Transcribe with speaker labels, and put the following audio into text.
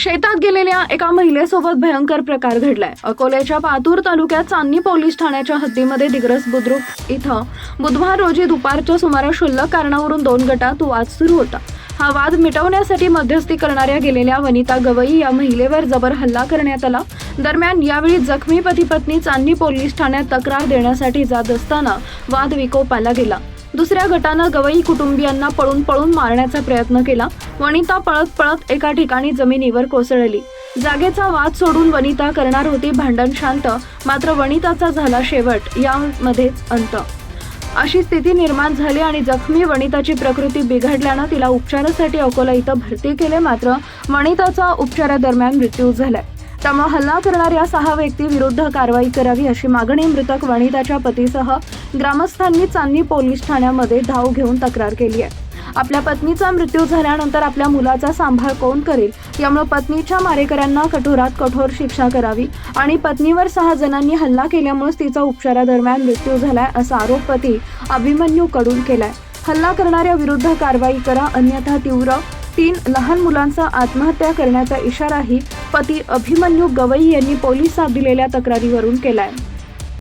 Speaker 1: शेतात गेलेल्या एका महिलेसोबत भयंकर प्रकार घडलाय. अकोल्याच्या पातूर तालुक्यात चांदणी पोलीस ठाण्याच्या हद्दीमध्ये दिग्रस बुद्रुक इथं बुधवार रोजी दुपारच्या सुमारास क्षुल्लक कारणावरून दोन गटात वाद सुरू होता. हा वाद मिटवण्यासाठी मध्यस्थी करणाऱ्या गेलेल्या वनिता गवई या महिलेवर जबर हल्ला करण्यात आला. दरम्यान यावेळी जखमी पती पत्नी चांदणी पोलीस ठाण्यात तक्रार देण्यासाठी जात असताना वाद विकोपाला गेला. दुसऱ्या गटानं गवई कुटुंबियांना पळून पळून मारण्याचा प्रयत्न केला. वनिता पळत पळत एका ठिकाणी जमिनीवर कोसळली. जागेचा वाद सोडून वनिता करणार होती भांडण शांत मात्र वनिताचा झाला शेवट यामध्येच अंत. अशी स्थिती निर्माण झाली आणि जखमी वनिताची प्रकृती बिघडल्यानं तिला उपचारासाठी अकोला इथं भरती केले मात्र वनिताचा उपचारादरम्यान मृत्यू झालाय. त्यामुळे हल्ला करणाऱ्या सहा व्यक्ती विरुद्ध कारवाई करावी अशी मागणी मृतक वनिताच्या पतीसह ग्रामस्थांनी चांदणी पोलीस ठाण्यामध्ये धाव घेऊन तक्रार केली आहे. आपल्या पत्नीचा मृत्यू झाल्यानंतर आपल्या मुलाचा सांभाळ कोण करेल? यामुळे पत्नीच्या मारेकऱ्यांना कठोरात कठोर शिक्षा करावी आणि पत्नीवर सहा जणांनी हल्ला केल्यामुळे तिचा उपचारादरम्यान मृत्यू झालाय असा आरोप पती अभिमन्यू कडून केलाय. हल्ला करणाऱ्या विरुद्ध कारवाई करा अन्यथा तीव्र तीन लहान मुलांचा आत्महत्या करण्याचा इशाराही पती अभिमन्यू गवई यांनी पोलिसात दिलेल्या तक्रारीवरून केलाय.